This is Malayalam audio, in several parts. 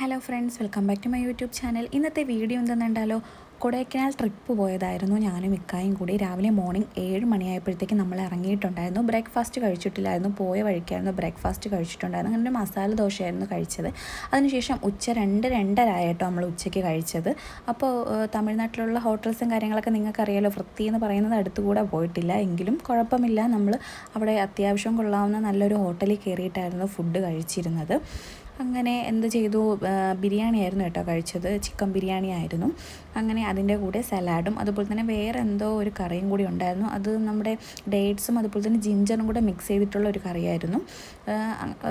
Hello friends welcome back to my YouTube channel ഇന്നത്തെ വീഡിയോ എന്തെന്നുണ്ടാലോ കൊടൈക്കനാൽ ട്രിപ്പ് പോയതായിരുന്നു. ഞാനും ഇക്കായും കൂടി രാവിലെ മോർണിംഗ് ഏഴ് മണിയായപ്പോഴത്തേക്ക് നമ്മൾ ഇറങ്ങിയിട്ടുണ്ടായിരുന്നു. ബ്രേക്ക്ഫാസ്റ്റ് കഴിച്ചിട്ടില്ലായിരുന്നു. പോയ വഴിക്കായിരുന്നു ബ്രേക്ക്ഫാസ്റ്റ് കഴിച്ചിട്ടുണ്ടായിരുന്നു. അങ്ങനെ മസാല ദോശയായിരുന്നു കഴിച്ചത്. അതിനുശേഷം ഉച്ച രണ്ട് രണ്ടര ആയിട്ടോ നമ്മൾ ഉച്ചയ്ക്ക് കഴിച്ചത്. അപ്പോൾ തമിഴ്നാട്ടിലുള്ള ഹോട്ടൽസും കാര്യങ്ങളൊക്കെ നിങ്ങൾക്കറിയാലോ വൃത്തി എന്ന് പറയുന്നത് അടുത്തുകൂടെ പോയിട്ടില്ല. എങ്കിലും കുഴപ്പമില്ല. നമ്മൾ അവിടെ അത്യാവശ്യം കൊള്ളാവുന്ന നല്ലൊരു ഹോട്ടലിൽ കയറിയിട്ടായിരുന്നു ഫുഡ് കഴിച്ചിരുന്നത്. അങ്ങനെ എന്ത് ചെയ്തു? ബിരിയാണി ആയിരുന്നു കേട്ടോ കഴിച്ചത്. ചിക്കൻ ബിരിയാണി ആയിരുന്നു. അങ്ങനെ അതിന്റെ കൂടെ സലാഡും അതുപോലെ തന്നെ വേറെ എന്തോ ഒരു കറിയും കൂടി ഉണ്ടായിരുന്നു. അത് നമ്മുടെ ഡേറ്റ്സും അതുപോലെ തന്നെ ജിഞ്ചറും കൂടെ മിക്സ് ചെയ്തിട്ടുള്ള ഒരു കറിയായിരുന്നു.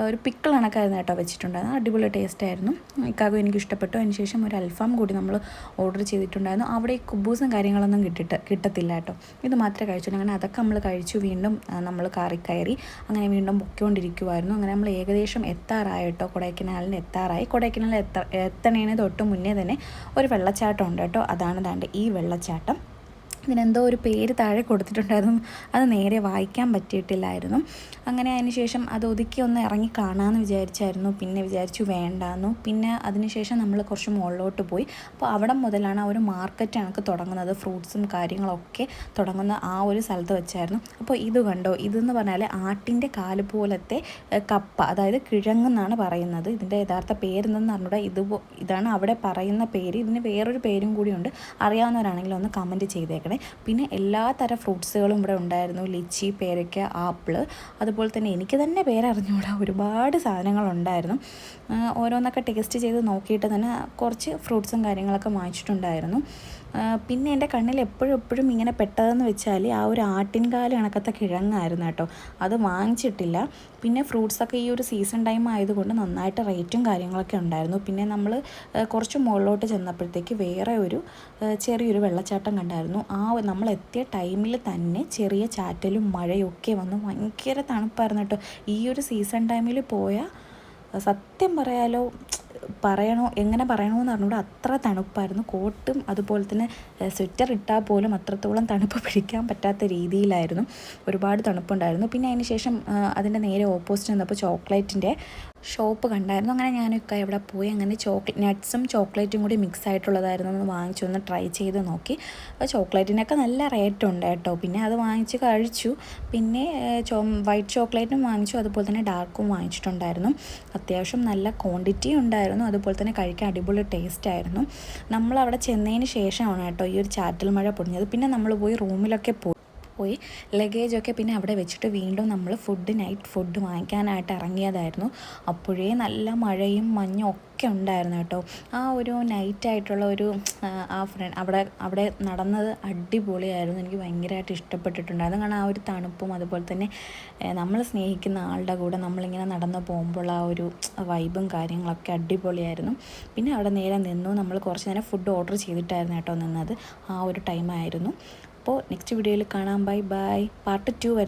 ഒരു പിക്കിൾ കണക്കായിരുന്നു കേട്ടോ വെച്ചിട്ടുണ്ടായിരുന്നു അടിപൊളി ടേസ്റ്റ് ആയിരുന്നു. ഇക്കാകും എനിക്ക് ഇഷ്ടപ്പെട്ടു അതിനുശേഷം ഒരു അൽഫാം കൂടി നമ്മൾ ഓർഡർ ചെയ്തിട്ടുണ്ടായിരുന്നു. അവിടെ ഈ കുബൂസും കാര്യങ്ങളൊന്നും കിട്ടിട്ട് കിട്ടത്തില്ല കേട്ടോ. ഇത് മാത്രമേ കഴിച്ചുള്ളൂ. അങ്ങനെ അതൊക്കെ നമ്മൾ കഴിച്ചു. വീണ്ടും നമ്മൾ കാറി കയറി അങ്ങനെ വീണ്ടും പൊക്കിക്കൊണ്ടിരിക്കുമായിരുന്നു അങ്ങനെ നമ്മൾ ഏകദേശം എത്താറായി കേട്ടോ കൊടൈക്കനാലിന് എത്താറായി. കൊടൈക്കനാൽ എത്ത എത്തണേന് തൊട്ട് മുന്നേ തന്നെ ഒരു വെള്ളച്ചാട്ടം ഉണ്ട് കേട്ടോ. അതാണ് ദാണ്ട് ഈ വെള്ളച്ചാട്ടം. ഇതിനെന്തോ ഒരു പേര് താഴെ കൊടുത്തിട്ടുണ്ടായിരുന്നു. അത് നേരെ വായിക്കാൻ പറ്റിയിട്ടില്ലായിരുന്നു. അങ്ങനെ അതിന് ശേഷം അത് ഒതുക്കി ഒന്ന് ഇറങ്ങി കാണാമെന്ന് വിചാരിച്ചായിരുന്നു. പിന്നെ വിചാരിച്ചു വേണ്ടാന്നു. പിന്നെ അതിനുശേഷം നമ്മൾ കുറച്ച് മുകളിലോട്ട് പോയി. അപ്പോൾ അവിടെ മുതലാണ് ആ ഒരു മാർക്കറ്റ് കണക്ക് തുടങ്ങുന്നത്. ഫ്രൂട്ട്സും കാര്യങ്ങളൊക്കെ തുടങ്ങുന്ന ആ ഒരു സ്ഥലത്ത് വെച്ചായിരുന്നു. അപ്പോൾ ഇത് കണ്ടോ? ഇതെന്ന് പറഞ്ഞാൽ ആട്ടിന്റെ കാൽ പോലത്തെ കപ്പ. അതായത് കിഴങ്ങെന്നാണ് പറയുന്നത്. ഇതിന്റെ യഥാർത്ഥ പേരെന്തെന്ന് പറഞ്ഞൂടാ ഇത് ഇതാണ് അവിടെ പറയുന്ന പേര്. ഇതിന് വേറൊരു പേരും കൂടിയുണ്ട് അറിയാവുന്നവരാണെങ്കിൽ ഒന്ന് കമന്റ് ചെയ്തേക്കണേ. പിന്നെ എല്ലാ തരം ഫ്രൂട്ട്സുകളും ഇവിടെ ഉണ്ടായിരുന്നു. ലിച്ചി പേരയ്ക്ക ആപ്പിൾ. അതുപോലെ തന്നെ എനിക്ക് തന്നെ പേരറിഞ്ഞുകൂടാ ഒരുപാട് സാധനങ്ങളുണ്ടായിരുന്നു ഓരോന്നൊക്കെ ടേസ്റ്റ് ചെയ്ത് നോക്കിയിട്ട് തന്നെ കുറച്ച് ഫ്രൂട്ട്സും കാര്യങ്ങളൊക്കെ വാങ്ങിച്ചിട്ടുണ്ടായിരുന്നു. പിന്നെ എന്റെ കണ്ണിൽ എപ്പോഴും എപ്പോഴും ഇങ്ങനെ പെട്ടതെന്ന് വെച്ചാൽ ആ ഒരു ആട്ടിൻകാൽ കണക്കത്തെ കിഴങ്ങായിരുന്നു കേട്ടോ. അത് വാങ്ങിച്ചിട്ടില്ല. പിന്നെ ഫ്രൂട്ട്സൊക്കെ ഈ ഒരു സീസൺ ടൈം ആയതുകൊണ്ട് നന്നായിട്ട് റേറ്റും കാര്യങ്ങളൊക്കെ ഉണ്ടായിരുന്നു. പിന്നെ നമ്മൾ കുറച്ച് മുകളിലോട്ട് ചെന്നപ്പോഴത്തേക്ക് വേറെ ഒരു ചെറിയൊരു വെള്ളച്ചാട്ടം കണ്ടായിരുന്നു. ഒരു- നമ്മൾ എത്തിയ ടൈമിൽ തന്നെ ചെറിയ ചാറ്റലും മഴയൊക്കെ വന്നു. ഭയങ്കര തണുപ്പായിരുന്നു കേട്ടോ. ഈ ഒരു സീസൺ ടൈമിൽ പോയാൽ സത്യം പറയാലോ പറയണോ എങ്ങനെ പറയണമെന്ന് പറഞ്ഞുകൂടെ അത്ര തണുപ്പായിരുന്നു. കോട്ടും അതുപോലെ തന്നെ സ്വെറ്റർ ഇട്ടാൽ പോലും അത്രത്തോളം തണുപ്പ് പിടിക്കാൻ പറ്റാത്ത രീതിയിലായിരുന്നു. ഒരുപാട് തണുപ്പുണ്ടായിരുന്നു. പിന്നെ അതിന് ശേഷം അതിന്റെ നേരെ ഓപ്പോസിറ്റ് നിന്നപ്പോൾ ചോക്ലേറ്റിന്റെ ഷോപ്പ് കണ്ടായിരുന്നു. അങ്ങനെ ഞാനൊക്കെ ഇവിടെ പോയി. അങ്ങനെ ചോക്ലേറ്റ് നട്ട്സും ചോക്ലേറ്റും കൂടി മിക്സ് ആയിട്ടുള്ളതായിരുന്നു. ഒന്ന് വാങ്ങിച്ചു. ഒന്ന് ട്രൈ ചെയ്ത് നോക്കി. അപ്പോൾ ചോക്ലേറ്റിനൊക്കെ നല്ല റേറ്റ് ഉണ്ട് കേട്ടോ. പിന്നെ അത് വാങ്ങിച്ച് കഴിച്ചു. പിന്നെ ചോ വൈറ്റ് ചോക്ലേറ്റും വാങ്ങിച്ചു. അതുപോലെ തന്നെ ഡാർക്കും വാങ്ങിച്ചിട്ടുണ്ടായിരുന്നു. അത്യാവശ്യം നല്ല ക്വാണ്ടിറ്റി ഉണ്ടായിരുന്നു. അതുപോലെ തന്നെ കഴിക്കാൻ അടിപൊളി ടേസ്റ്റ് ആയിരുന്നു. നമ്മൾ അവിടെ ചെന്നതിന് ശേഷമാണ് കേട്ടോ ഈ ഒരു ചാറ്റൽ മഴ പൊടിഞ്ഞത്. പിന്നെ നമ്മൾ പോയി റൂമിലൊക്കെ പോയി. പോയി. ലഗേജൊക്കെ പിന്നെ അവിടെ വെച്ചിട്ട് വീണ്ടും നമ്മൾ ഫുഡ് നൈറ്റ് ഫുഡ് വാങ്ങിക്കാനായിട്ട് ഇറങ്ങിയതായിരുന്നു. അപ്പോഴേ നല്ല മഴയും മഞ്ഞും ഒക്കെ ഉണ്ടായിരുന്നു കേട്ടോ. ആ ഒരു നൈറ്റായിട്ടുള്ള ഒരു ആ, ഫ്രണ്ട് അവിടെ അവിടെ നടന്നത് അടിപൊളിയായിരുന്നു. എനിക്ക് ഭയങ്കരമായിട്ട് ഇഷ്ടപ്പെട്ടിട്ടുണ്ടായിരുന്നു. കാരണം ആ ഒരു തണുപ്പും അതുപോലെ തന്നെ നമ്മൾ സ്നേഹിക്കുന്ന ആളുടെ കൂടെ നമ്മളിങ്ങനെ നടന്ന് പോകുമ്പോൾ ആ ഒരു വൈബും കാര്യങ്ങളൊക്കെ അടിപൊളിയായിരുന്നു. പിന്നെ അവിടെ നേരെ നിന്നു. നമ്മൾ കുറച്ച് നേരം ഫുഡ് ഓർഡർ ചെയ്തിട്ടായിരുന്നു കേട്ടോ നിന്നത്. ആ ഒരു ടൈമായിരുന്നു അപ്പോൾ നെക്സ്റ്റ് വീഡിയോയിൽ കാണാം. Bye bye. Part two